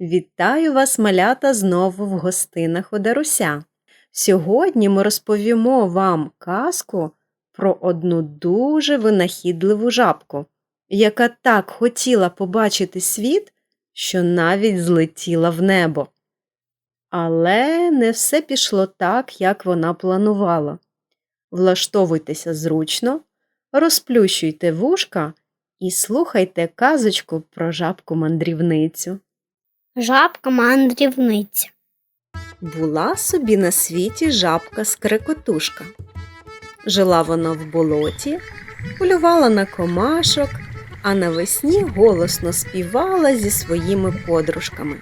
Вітаю вас, малята, знову в гостинах у Даруся. Сьогодні ми розповімо вам казку про одну дуже винахідливу жабку, яка так хотіла побачити світ, що навіть злетіла в небо. Але не все пішло так, як вона планувала. Влаштовуйтеся зручно, розплющуйте вушка і слухайте казочку про жабку-мандрівницю. Жабка мандрівниця. Була собі на світі жабка скрекотушка. Жила вона в болоті, полювала на комашок, а навесні голосно співала зі своїми подружками.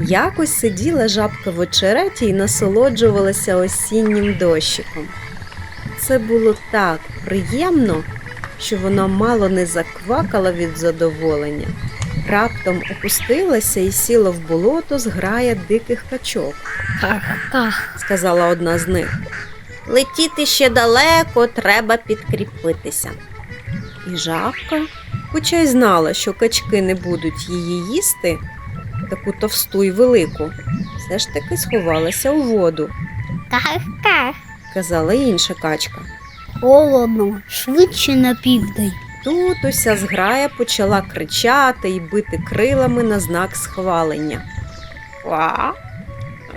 Якось сиділа жабка в очереті і насолоджувалася осіннім дощиком. Це було так приємно, що вона мало не заквакала від задоволення. Раптом опустилася і сіла в болото зграя диких качок, Ках-ках. сказала одна з них. Летіти ще далеко, треба підкріпитися. І жабка, хоча й знала, що качки не будуть її їсти, таку товсту й велику, все ж таки сховалася у воду, Ках-ках. казала інша качка. Холодно, швидше на південь. Тут уся зграя почала кричати і бити крилами на знак схвалення. Ва?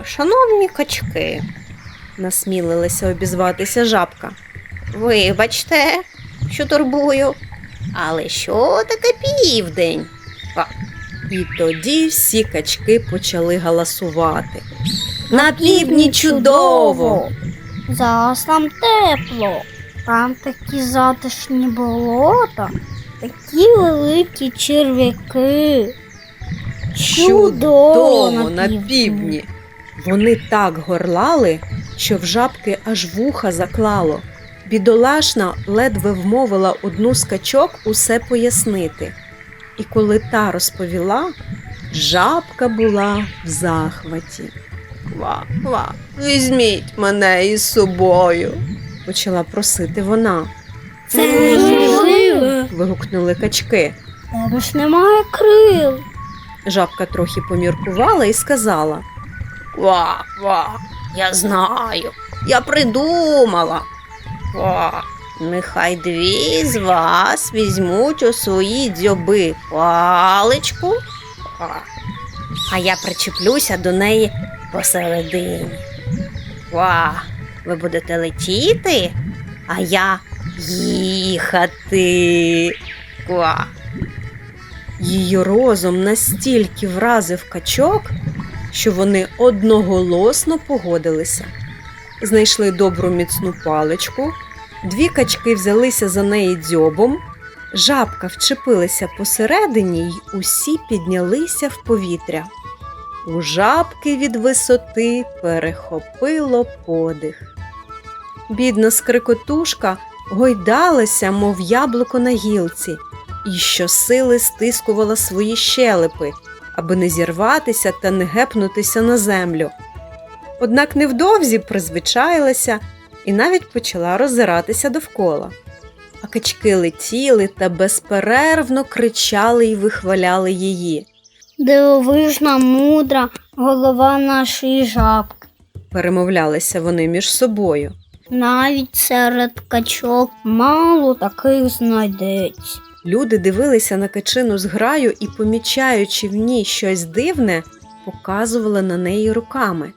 Шановні качки, Насмілилася обізватися жабка. вибачте, що турбую. Але що таке південь? І тоді всі качки почали галасувати. На півдні чудово! Зараз там тепло. Там такі затишні болота, такі великі черв'яки. Чудово на півдні. Вони так горлали, що в жабки аж вуха заклало. Бідолашна ледве вмовила одну з качок усе пояснити. І коли та розповіла, жабка була в захваті. Ва, ва, візьміть мене із собою. Почала просити вона. Це неможливо. Вигукнули качки. Тебе ж немає крил. Жабка трохи поміркувала і сказала: Ва, ва, я знаю, я придумала. Ва, нехай дві з вас візьмуть у свої дзьоби паличку, ва, а я причеплюся до неї посередині. Ва, ви будете летіти, а я їхати. Ва. Її розум настільки вразив качок, що вони одноголосно погодилися. Знайшли добру міцну паличку, дві качки взялися за неї дзьобом, жабка вчепилася посередині й усі піднялися в повітря. У жабки від висоти перехопило подих. Бідна скрикотушка гойдалася, мов яблуко на гілці, і щосили стискувала свої щелепи, аби не зірватися та не гепнутися на землю. Однак невдовзі призвичаїлася і навіть почала роззиратися довкола. А качки летіли та безперервно кричали і вихваляли її. Дивовижна, мудра голова нашої жабки. Перемовлялися вони між собою. Навіть серед качок мало таких знайдеться. Люди дивилися на качину зграю і, помічаючи в ній щось дивне, показували на неї руками.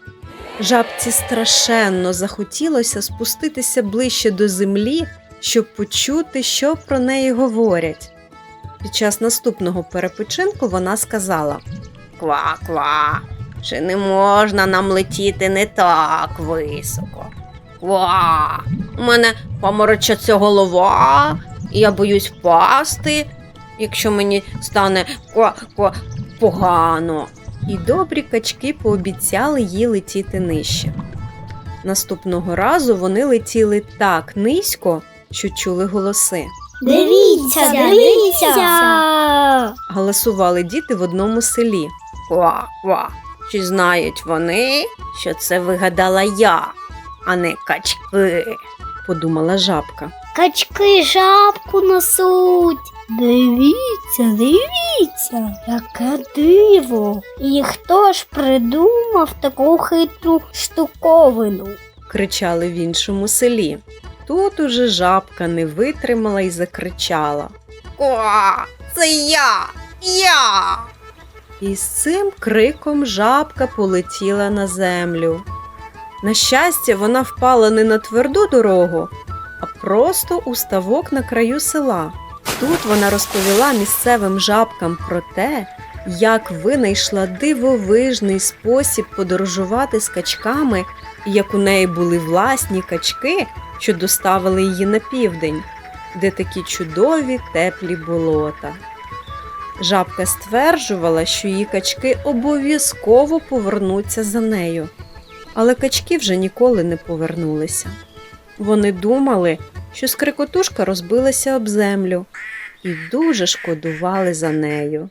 Жабці страшенно захотілося спуститися ближче до землі, щоб почути, що про неї говорять. Під час наступного перепочинку вона сказала: Ква-ква. Чи не можна нам летіти не так високо? Ква. У мене поморочиться голова, і я боюсь впасти, якщо мені стане погано. і добрі качки пообіцяли їй летіти нижче. Наступного разу вони летіли так низько, що чули голоси. Дивіться, дивіться. Галасували діти в одному селі. Ква-ква. Чи знають вони, що це вигадала я, а не качки? Подумала жабка. Качки жабку несуть. Дивіться, дивіться, яке диво. І хто ж придумав таку хитру штуковину? кричали в іншому селі. Тут уже жабка не витримала і закричала. О, це я! Я! І з цим криком жабка полетіла на землю. На щастя, вона впала не на тверду дорогу, а просто у ставок на краю села. Тут вона розповіла місцевим жабкам про те, як винайшла дивовижний спосіб подорожувати з качками, і як у неї були власні качки, що доставили її на південь, де такі чудові теплі болота. Жабка стверджувала, що її качки обов'язково повернуться за нею. Але качки вже ніколи не повернулися. Вони думали, що скрикотушка розбилася об землю і дуже шкодували за нею.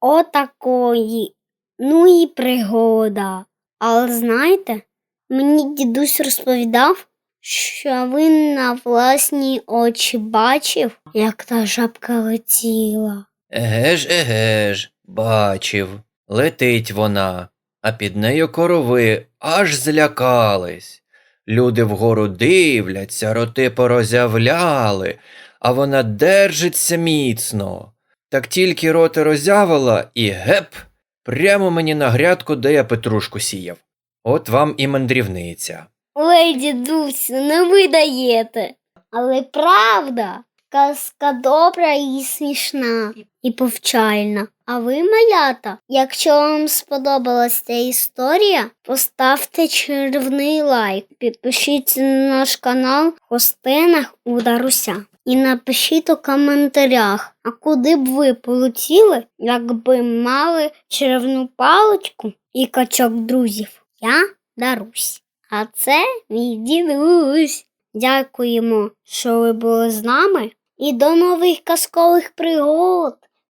Отакої. Ну і пригода. Але знаєте, мені дідусь розповідав, що він на власні очі бачив, як та жабка летіла. Еге ж, еге ж, бачив. Летить вона, а під нею корови аж злякались. Люди вгору дивляться, роти порозявляли, а вона держиться міцно. Так тільки роти роззявила і геп, прямо мені на грядку, де я петрушку сіяв. От вам і мандрівниця. Ой, дідусь, не видаєте. Але правда, казка добра і смішна, і повчальна. А ви, малята, якщо вам сподобалась ця історія, поставте червний лайк, підпишіться на наш канал в Хостинах у Даруся. І напишіть у коментарях, а куди б ви полетіли, якби мали червну паличку і качок друзів. Я Дарусь. А це мій дідусь. Дякуємо, що ви були з нами, і до нових казкових пригод.